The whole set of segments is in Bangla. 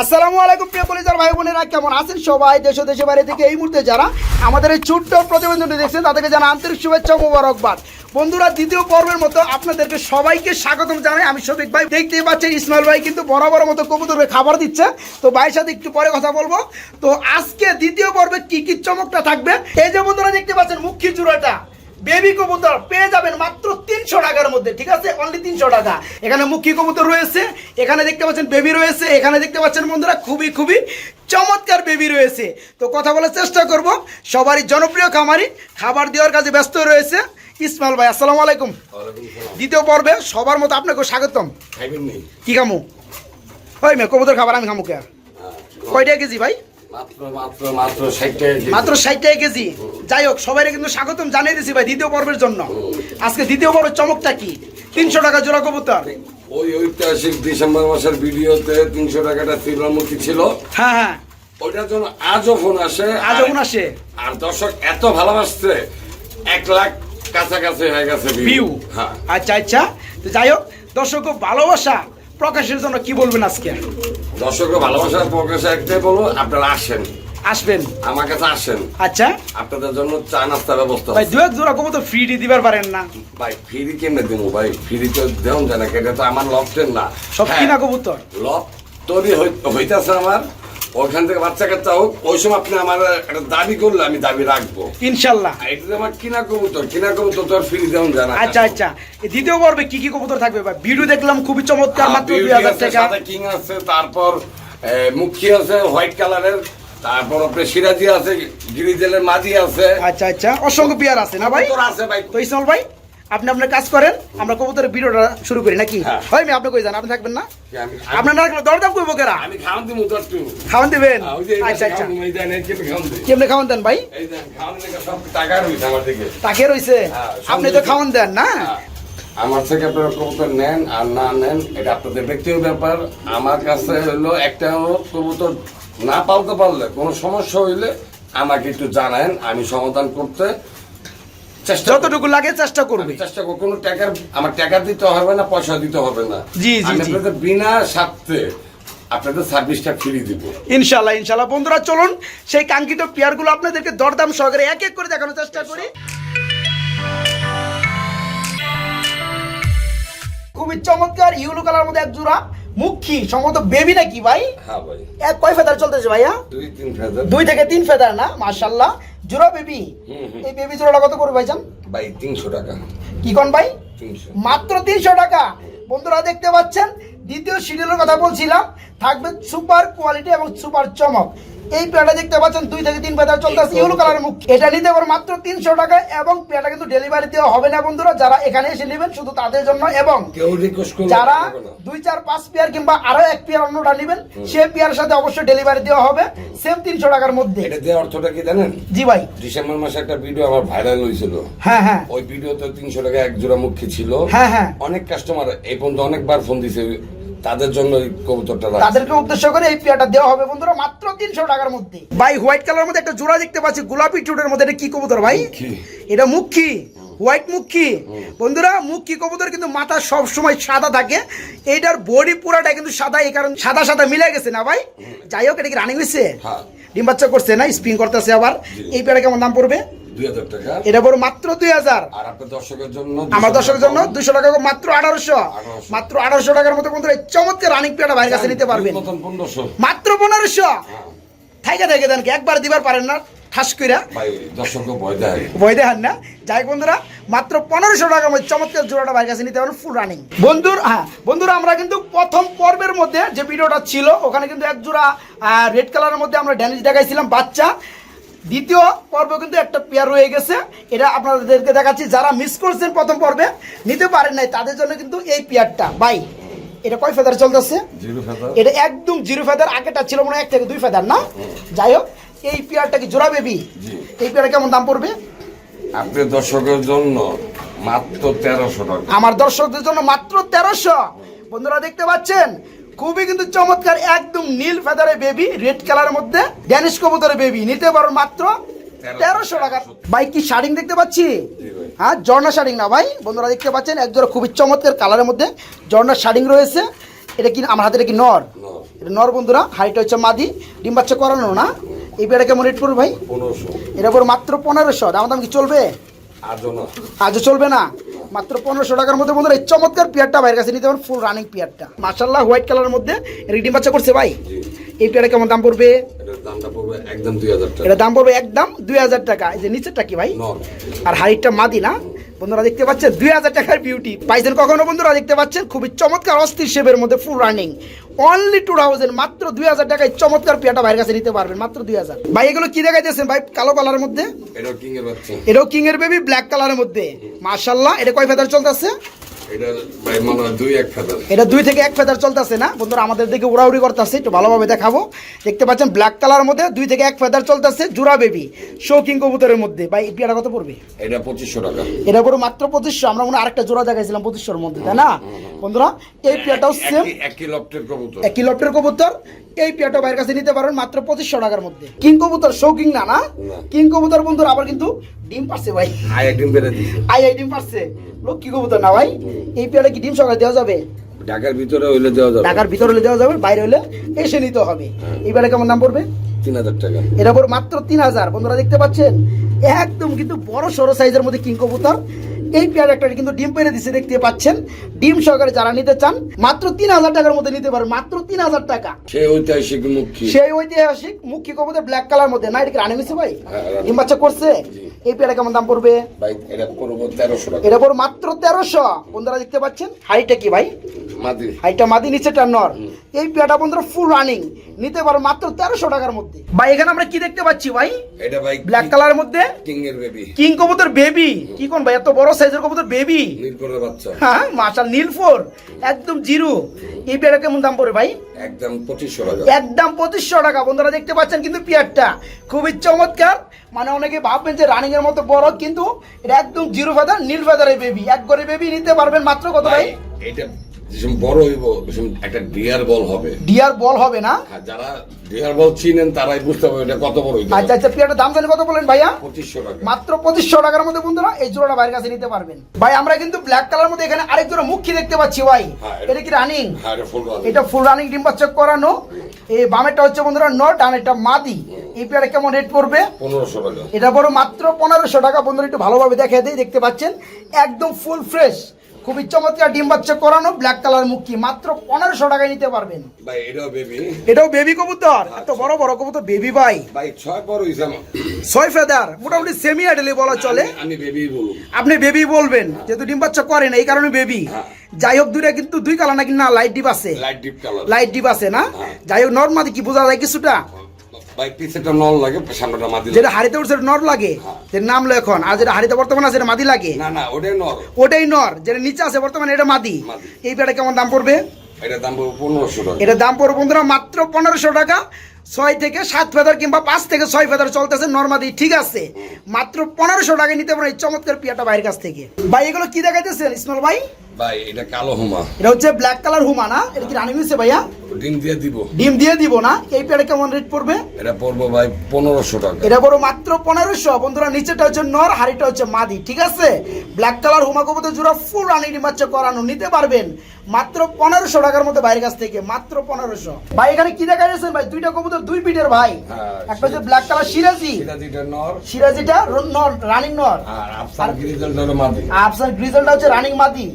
আসসালামু আলাইকুম, প্রিয় কলিজার ভাই বোনেরা, কেমন আছেন সবাই? দেশ ও দেশের বাইরে থেকে এই মুহূর্তে যারা আমাদের এই ছোট্ট প্রতিবেদনটি দেখছেন, তাদেরকে জানা আন্তরিক শুভেচ্ছা মোবারকবাদ। বন্ধুরা, দ্বিতীয় পর্বের মতো আপনাদেরকে সবাইকে স্বাগতম জানাই। আমি শফিক ভাই, দেখতেই পাচ্ছেন ইসমাইল ভাই কিন্তু বরাবর মতো কবুতরকে খাবার দিচ্ছে। তো ভাইয়ের সাথে একটু পরে কথা বলব। তো আজকে দ্বিতীয় পর্বে কি কি চমকটা থাকবে? এই যে বন্ধুরা, দেখতে পাচ্ছেন মুখী চূড়াটা বেবি কবুতর পেয়ে যাবেন মাত্র তিনশো টাকার মধ্যে ঠিক আছে? অনলি তিনশো টাকা। এখানে মুখী কবুতর রয়েছে এখানে দেখতে পাচ্ছেন বেবি রয়েছে এখানে দেখতে পাচ্ছেন বন্ধুরা খুবই খুবই চমৎকার বেবি রয়েছে। তো কথা বলার চেষ্টা করব সবারই জনপ্রিয় খামারি খাবার দেওয়ার কাজে ব্যস্ত রয়েছে। ইসমাইল ভাই আসসালামু আলাইকুম। দ্বিতীয় পর্বে সবার মতো আপনাকে স্বাগতম। কি খামু? হয় মে কবুতর খাবার আমি খামু কে? আর? কয়টা কেজি ভাই? মাত্র মাত্র মাত্র ষাট টাকা কেজি। মাত্র ষাট টাকা কেজি। যাই হোক সবাই কিন্তু স্বাগতম জানিয়ে দিছি ভাই দ্বিতীয় পর্বের জন্য। আজকে দ্বিতীয় পর্বের চমকটা কি? তিনশো টাকা জোড়া কবুতর। ওই ঐতিহাসিক ডিসেম্বর মাসের ভিডিওতে তিনশো টাকাটা তীব্রমুখী ছিল। হ্যাঁ হ্যাঁ। ওইটার জন্য আজও ফোন আসে। আজও ফোন আসে। আর দর্শক এত ভালোবাসছে এক লাখ কাছাকাছি হয়ে গেছে ভিউ। হ্যাঁ। আচ্ছা আচ্ছা। তো যাই হোক দর্শক ভালোবাসা প্রকাশের জন্য কি বলবেন আজকে? দর্শকের ভালোবাসার প্রকাশে একটাই বলো আপনারা আসেন। আসবেন। আমার কাছে আসেন। আচ্ছা। আপনাদের জন্য চা নাস্তার ব্যবস্থা ভাই আছে। দু এক তো ফ্রি দিবার পারেন না। ভাই ফ্রি কেমনে দেবো ভাই? ফ্রি তো দেন জানা এটা তো আমার লফটের না। সব হ্যাঁ। কিনা কবুতর। লব তৈরি হই- হইতাছে আমার। ওইখান থেকে বাচ্চা কাচ্চা হোক ওই সময় আপনি আমার একটা দাবি করলে আমি দাবি রাখব। ইনশাল্লাহ। এটা তো আমার কিনা কবুতর কিনা কবুতর তো আর ফ্রি দেওয়া জানা আচ্ছা আচ্ছা। দ্বিতীয় পর্বে কি কি কবুতর থাকবে ভাই? ভিডিও দেখলাম খুবই চমৎকার মাত্র দুই হাজার টাকা। কিং আছে তারপর মুখী আছে হোয়াইট কালারের তারপর আপনার সিরাজি আছে গিরিজেলের মাঝি আছে। আচ্ছা আচ্ছা। অসংখ্য পেয়ার আছে না ভাই? আছে ভাই। তো ইসমাল ভাই? আপনি আপনার কাজ করেন আমরা কবুতরের ভিডিওটা শুরু করি নাকি? হ্যাঁ। হয় আমি আপনি কই যান? আপনি থাকবেন না? আমি আপনার না রাখলে দরদাম করব কেরা? আমি খাওয়ান দিব একটু। খাওয়ান দিবেন? আহ, ওই যে এই আচ্ছা আচ্ছা। কেমনে খাওয়ান দেন ভাই? টাকা রয়েছে আমার দিকে। তাকে রইছে হ্যাঁ, আপনি তো খাওয়ান দেন না? আমার থেকে আপনারা কবুতর নেন আর না নেন এটা আপনাদের ব্যক্তিগত ব্যাপার। আমার কাছে হলো একটা কবুতর না পালতে পারলে কোনো সমস্যা হইলে আমাকে একটু জানান আমি সমাধান করতে। যতটুকু লাগে চেষ্টা করবে। চেষ্টা করব কোনো টাকার আমার টাকা দিতে হবে না পয়সা দিতে হবে না। জি, জি, বিনা স্বার্থে আপনাদের সার্ভিসটা ফ্রি দিব। ইনশাল্লাহ ইনশাল্লাহ বন্ধুরা চলুন সেই কাঙ্ক্ষিত পেয়ারগুলো আপনাদেরকে দরদাম সহকারে এক এক করে দেখানোর চেষ্টা করি। খুবই চমৎকার ইউলো কালার মধ্যে এক জোড়া। মুখী সম্ভবত বেবি নাকি ভাই? হ্যাঁ ভাই। এক কয় ফেদার চলতেছে ভাইয়া? দুই তিন ফেদার দুই থেকে তিন ফেদার না? মাশাআল্লাহ। জোড়া বেবি। এই বেবি জোড়াটা কত করে ভাইজান? ভাই তিনশো টাকা। কি কোন ভাই? তিনশো। মাত্র তিনশো টাকা। বন্ধুরা দেখতে পাচ্ছেন? দ্বিতীয় সিরিয়ালের কথা বলছিলাম। থাকবে সুপার কোয়ালিটি এবং সুপার চমক। এই পেয়াটা দেখতে পাচ্ছেন দুই থেকে তিন পেয়াটা চলতেছে ইউলো কালারের মুখ। এটা নিতে পারো মাত্র তিনশো টাকা এবং পেয়াটা কিন্তু ডেলিভারি দেওয়া হবে না বন্ধুরা। যারা এখানে এসে নেবেন শুধু তাদের জন্য এবং যারা দুই চার পাঁচ পেয়ার কিংবা আরও এক পেয়ার অন্যটা নেবেন সে পেয়ার সাথে অবশ্যই ডেলিভারি দেওয়া হবে। সেম তিনশো টাকার মধ্যে। এটা দেওয়ার অর্থটা কি জানেন? জি ভাই। ডিসেম্বর মাসে একটা ভিডিও আমার ভাইরাল হয়েছিল। হ্যাঁ হ্যাঁ। ওই ভিডিওতে তিনশো টাকা এক জোড়া মুখী ছিল। হ্যাঁ, হ্যাঁ। অনেক কাস্টমার এই পর্যন্ত অনেকবার ফোন দিছে। তাদের জন্য এই কবুতরটা রাখছি। তাদেরকে উদ্দেশ্য করে এই পেয়ারটা দেওয়া হবে বন্ধুরা মাত্র তিনশো টাকার মধ্যে। ভাই হোয়াইট কালার মধ্যে একটা জোড়া দেখতে পাচ্ছি গোলাপি চুটের মধ্যে। এটা কি কবুতর ভাই? মুখী। এটা মুখী হোয়াইট মুখী। বন্ধুরা মুখী কবুতর কিন্তু মাথা সব সময় সাদা থাকে। এইটার বডি পুরাটা কিন্তু সাদা এই কারণ সাদা সাদা মিলে গেছে না ভাই? যাই হোক এটা কি রানিং হয়েছে হ্যাঁ। ডিম বাচ্চা করছে না স্পিন করতেছে আবার। এই পেয়ারা কেমন দাম পড়বে? টাকা। এটা পড়বে মাত্র দুই হাজার। আর আপনার দর্শকের জন্য আমার দর্শকের জন্য দুশো টাকা মাত্র আঠারোশো। মাত্র আঠারোশো টাকার মতো বন্ধুরা চমৎকার রানিং পেয়ারটা ভাইয়ের কাছে নিতে পারবেন। মাত্র পনেরোশো। থাইকে থাইকে দেন কি একবার দিবার পারেন না ঠাস কইরা। ভয় দেখান না। যাই বন্ধুরা মাত্র পনেরোশো টাকার মধ্যে চমৎকার জোড়াটা বাইরের কাছে নিতে পারেন ফুল রানিং বন্ধুর হ্যাঁ বন্ধুরা আমরা কিন্তু প্রথম পর্বের মধ্যে যে ভিডিওটা ছিল ওখানে কিন্তু এক জোড়া রেড কালারের মধ্যে আমরা ড্যানিশ দেখাইছিলাম বাচ্চা। দ্বিতীয় পর্ব কিন্তু একটা পেয়ার রয়ে গেছে। এটা আপনাদেরকে দেখাচ্ছি যারা মিস করছেন প্রথম পর্বে নিতে পারেন নাই তাদের জন্য কিন্তু এই পেয়ারটা বাই এটা কয় ফেদার চলতেছে? এটা একদম জিরো ফেদার আগেটা ছিল মনে হয় এক থেকে দুই ফেদার না? যাই হোক এই পেয়ারটা কি জোড়া বেবি এই পেয়ারটা কেমন দাম পড়বে? আপনার দর্শকের জন্য মাত্র তেরোশো টাকা। আমার দর্শকদের জন্য মাত্র তেরোশো। বন্ধুরা দেখতে পাচ্ছেন? খুবই কিন্তু চমৎকার একদম নীল ফেদারে বেবি রেড কালারের মধ্যে ড্যানিশ কবুতরের বেবি নিতে পারো মাত্র তেরোশো টাকা। ভাই কি শাড়িং দেখতে পাচ্ছি। হ্যাঁ ঝর্ণা শাড়িং না ভাই বন্ধুরা দেখতে পাচ্ছেন একজোড়া খুবই চমৎকার কালারের মধ্যে ঝর্ণা শাড়িং রয়েছে। এটা কি আমার হাতে এটা কি নর? নর। এটা নর বন্ধুরা হাইট হচ্ছে মাদি ডিম বাচ্চা করানো না। এই পেয়ারা কেমন রেট পড়বে ভাই? পনেরোশো। এটা পর মাত্র পনেরোশো দাম দাম কি চলবে? আজও চলবে না? মাত্র পনেরোশো টাকার মধ্যে বন্ধুরা এই চমৎকার পেয়ারটা ভাইয়ের কাছে নিতে পারেন ফুল রানিং পেয়ারটা। মার্শাল্লাহ হোয়াইট কালারের মধ্যে রিডিম বাচ্চা করছে ভাই? এই পেয়ারা কেমন দাম পড়বে? এটার দামটা পড়বে একদম দুই হাজার টাকা। এটা দাম পড়বে একদম দুই হাজার টাকা। এই যে নিচেরটা কি ভাই? আর হাইটটা মাদি না? বন্ধুরা দেখতে পাচ্ছেন দুই হাজার টাকার বিউটি পাইছেন কখনো বন্ধুরা? দেখতে পাচ্ছেন? খুবই চমৎকার অস্থির শেপের মধ্যে full running only two thousand মাত্র দুই হাজার টাকায় চমৎকার পেয়াটা ভাইয়ের কাছে নিতে পারবেন মাত্র দুই হাজার। ভাই এগুলো কি দেখাইতেছেন ভাই? কালো কালারের মধ্যে? এটাও কিং এর বেবি ব্ল্যাক কালারের মধ্যে। মার্শাল্লাহ এটা কয় ফেদার চলতেছে? এটা দুই থেকে এক ফেদার চলতেছে না? বন্ধুরা আমাদের দিকে উড়াউড়ি করতেছে একটু ভালোভাবে দেখাবো। দেখতে পাচ্ছেন ব্ল্যাক কালার মধ্যে দুই থেকে এক ফেদার চলতেছে জুরা বেবি শৌকিং কবুতরের মধ্যে। ভাই পেয়ারা কত পড়বে? এটা পঁচিশশো টাকা। এটা পুরো মাত্র পঁচিশশো আমরা মনে আরেকটা জোড়া দেখাইছিলাম পঁচিশশোর মধ্যে তাই না? বন্ধুরা এই পেয়ারটাও সেম একই- লফটের কবুতর। একই লটের কবুতর। এই পেয়ারটা বাইরের কাছে নিতে পারবেন মাত্র পঁচিশশো টাকার মধ্যে। কিং কবুতর শো কিং না? না। কিং কবুতর বন্ধুরা আবার কিন্তু ডিম পারছে ভাই। আই একদিন বেড়ে দিছে। আই আই ডিম পারছে। লক্ষ্মী কবুতর না ভাই? এই পেয়ারটা কি ডিম সকালে দেওয়া যাবে? ঢাকার ভিতরে হইলে দেওয়া যাবে। ঢাকার ভিতরে হলে দেওয়া যাবে বাইরে হলে এসে নিতে হবে। এই বেলা কেমন দাম পড়বে? তিন হাজার টাকা। এটা পড়বে মাত্র তিন হাজার। বন্ধুরা দেখতে পাচ্ছেন? একদম কিন্তু বড় সরো সাইজের মধ্যে কিং কবুতর। এই পেয়ার একটা কিন্তু ডিম পেরে দিচ্ছে দেখতে পাচ্ছেন। ডিম সহকারে যারা নিতে চান মাত্র তিন হাজার টাকার মধ্যে নিতে পারেন মাত্র তিন হাজার টাকা। সে ঐতিহাসিক মুখী। সেই ঐতিহাসিক মুখ্য কবুতর ব্ল্যাক কালার মধ্যে। না এটা রানিং হয়েছে ভাই? হ্যাঁ, ডিম বাচ্চা করছে? এই পেয়ারা কেমন দাম পড়বে? ভাই এটা করব তেরোশো টাকা। এটা পড়বে মাত্র তেরোশো। বন্ধুরা দেখতে পাচ্ছেন হাইটটা কি ভাই? মাদি। হাইটটা মাদি নিচেটা নর। এই পেয়াটা বন্ধুরা ফুল রানিং নিতে পারো মাত্র তেরোশো টাকার মধ্যে। ভাই এখানে আমরা কি দেখতে পাচ্ছি ভাই? এটা ভাই ব্ল্যাক কালারের মধ্যে? কিং এর বেবি কিং কবুতর বেবি কি কোন ভাই এত বড় সাইজের কবুতর বেবি বাচ্চা। হ্যাঁ মাশাল নীলফোর একদম জিরো। এই পেয়ারা কেমন দাম পড়ে ভাই? একদম পঁচিশশো টাকা। একদম পঁচিশশো টাকা। বন্ধুরা দেখতে পাচ্ছেন কিন্তু পেয়ারটা। খুবই চমৎকার। মানে অনেকে ভাববেন যে রানিং এর মতো বড় কিন্তু এটা একদম জিরো ফেদার নীল ফেদারের বেবি এক করে বেবি নিতে পারবেন মাত্র কত ভাই ভাই? এটা যেসব বড় হইব একটা ডিয়ার বল হবে। ডিয়ার বল হবে না? আর যারা ডিয়ার বল চিনেন তারাই বুঝতে পারবে এটা কত বড় হইতে আচ্ছা আচ্ছা পেয়ারটার দাম জানি কত বলেন ভাইয়া? পঁচিশশো টাকা। মাত্র পঁচিশশো টাকার মধ্যে বন্ধুরা এই জোড়াটা বাইরের কাছে নিতে পারবেন। ভাই আমরা কিন্তু ব্ল্যাক কালার মধ্যে এখানে আরেক জোড়া মুখী দেখতে পাচ্ছি ভাই। হ্যাঁ, এটা কি রানিং হ্যাঁ এটা ফুল রান এটা ফুল রানিং ডিম বাচ্চা করানো। এই বামেরটা হচ্ছে বন্ধুরা নট ডানেরটা মাদি। এই পেয়ারে কেমন রেট পড়বে? পনেরোশো টাকা। এটা বড় মাত্র পনেরোশো টাকা। বন্ধুরা একটু ভালোভাবে দেখে দিই দেখতে পাচ্ছেন? একদম ফুল ফ্রেশ খুবই চমৎকার ডিম বাচ্চা করানো ব্ল্যাক কালার মুখী। মাত্র পনেরোশো টাকায় নিতে পারবেন। ভাই এটাও বেবি এটাও বেবি কবুতর। এত বড় বড় কবুতর বেবি ভাই। ভাই ছয় ফেদার মোটামুটি সেমি আইডেলি বলা চলে। আমি- বেবি আপনি বেবি বলবেন যেহেতু ডিম বাচ্চা করেন এই কারণে বেবি হ্যাঁ। যাই হোক দূরে কিন্তু দুই কালার নাকি না লাইট ডিপ আছে। Light deep colour light deep আছে না? হ্যাঁ। যাই হোক নর্মাদি কি বোঝা যায় কিছুটা? ভাই পিছেটা নল লাগে সামনেটা মাদি যেটা হাড়িতে উঠছে নর লাগে? হ্যাঁ। এখন। আর যেটা হাড়িতে বর্তমানে আছে মাদি লাগে? না না ওটাই নর। ওটাই নর। যেটা নিচে আছে বর্তমানে এটা মাদি। এই কেমন দাম পড়বে? এটা দাম পড়বে পনেরোশো টাকা। এটা দাম পড়বে বন্ধুরা মাত্র পনেরোশো টাকা। ছয় থেকে সাত ফেদার কিংবা পাঁচ থেকে ছয় ফেদার চলতেছে নর্মাদি ঠিক আছে। মাত্র পনেরোশো টাকায় নিতে পারেন এই চমৎকার পিয়াটা বাইরের কাছ থেকে। ভাই এগুলো কি দেখাইতেছেন ইসমাল ভাই? ভাই এটা কালো হুমা। এটা হচ্ছে ব্ল্যাক কালার হুমা না? এটা কি রানি মিলছে ভাইয়া? ডিম দিয়ে দিব। ডিম দিয়ে দিব না? এই পেয়ারে কেমন রেট পড়বে? এটা পড়ব ভাই পনেরোশো টাকা। এটা বড় মাত্র পনেরোশো। বন্ধুরা নিচেটা হচ্ছে নর হাড়িটা হচ্ছে মাদি ঠিক আছে? ব্ল্যাক কালার হুমা কবুতর জোড়া ফুল রানি ডিমাচ্ছে করানো নিতে পারবেন। মাত্র পনেরোশো টাকার মধ্যে বাইরের কাছ থেকে মাত্র পনেরোশো। ভাই এখানে কি দেখা যাচ্ছে ভাই? দুইটা কবুতর দুই ভাই। হ্যাঁ, একটা হচ্ছে ব্ল্যাক কালার সিরাজি। নর। সিরাজিটা নর রানিং নর। আর আফসার গ্রিজেলটা হলো মাদি। আফসার গ্রিজেলটা হচ্ছে রানিং মাদি।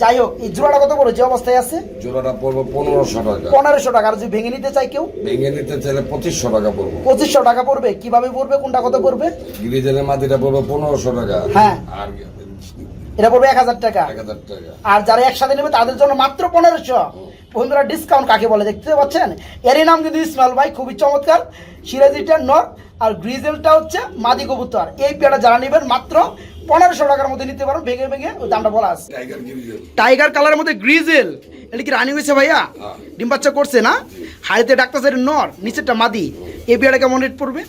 যাই হোক এই জোড়াটা কত বড় যে অবস্থায় আছে? জোড়াটা পড়ব পনেরোশো টাকা। পনেরোশো টাকা। আর যদি ভেঙে নিতে চাই কেউ? ভেঙে নিতে চাইলে পঁচিশশো টাকা পড়ব। পঁচিশশো টাকা পড়বে। কীভাবে পড়বে? কোনটা কত পড়বে? গ্রিজেলের মাদিটা পড়বে পনেরোশো টাকা। হ্যাঁ। আর এটা পড়বে এক হাজার টাকা। এক হাজার টাকা। আর যারা একসাথে নেবে তাদের জন্য মাত্র পনেরোশো। বন্ধুরা ডিসকাউন্ট কাকে বলে দেখতে পাচ্ছেন? এরই নাম কিন্তু ইসমাইল ভাই খুবই চমৎকার। সিরাজিটা নর আর গ্রিজেলটা হচ্ছে মাদি কবুতর। এই পেয়ারা যারা নেবেন মাত্র পনেরোশো টাকার মধ্যে নিতে পারো ভেঙে ভেঙে ওই দামটা বলা আছে। টাইগার কালারের মধ্যে গ্রিজেল এটা কি রানি হয়েছে ভাইয়া? হ্যাঁ। ডিম বাচ্চা করছে না? হাড়িতে ডাক্তার নর নিচেরটা মাদি। এই পেয়ারা কেমন রেট পড়বে?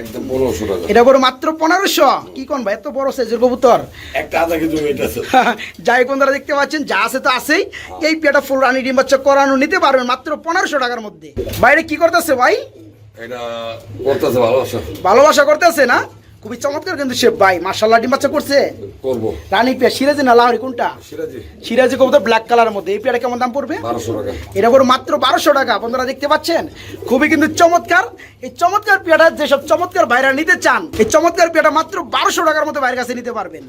একদম পনেরোশো টাকা এটা বড় মাত্র পনেরোশো। কি কোন ভাই এত বড় সাইজের কবুতর? একটা আধা কেজি ওয়েট আছে। যাই বন্ধুরা দেখতে পাচ্ছেন যা আছে তো আছেই। এই পেটা ফুল রানি ডিম বাচ্চা করানো নিতে পারবেন মাত্র পনেরোশো টাকার মধ্যে। বাইরে কি করতেছে ভাই? এটা করতেছে ভালোবাসা। ভালোবাসা করতেছে না? খুবই চমৎকার কিন্তু সে ভাই মার্শাল ডিম বাচ্চা করছে। করব। রানী পেয়া সিরাজি না লাহরি কোনটা? সিরাজি। সিরাজি কবুতর ব্ল্যাক কালারের মধ্যে। এই পেয়ারা কেমন দাম পড়বে? 1200 টাকা। এটা করে মাত্র 1200 টাকা। বন্ধুরা দেখতে পাচ্ছেন? খুবই কিন্তু চমৎকার। এই চমৎকার পেয়াটা যেসব চমৎকার ভাইরা নিতে চান এই চমৎকার পেয়াটা মাত্র 1200 টাকার মধ্যে ভাইয়ের কাছে নিতে পারবেন।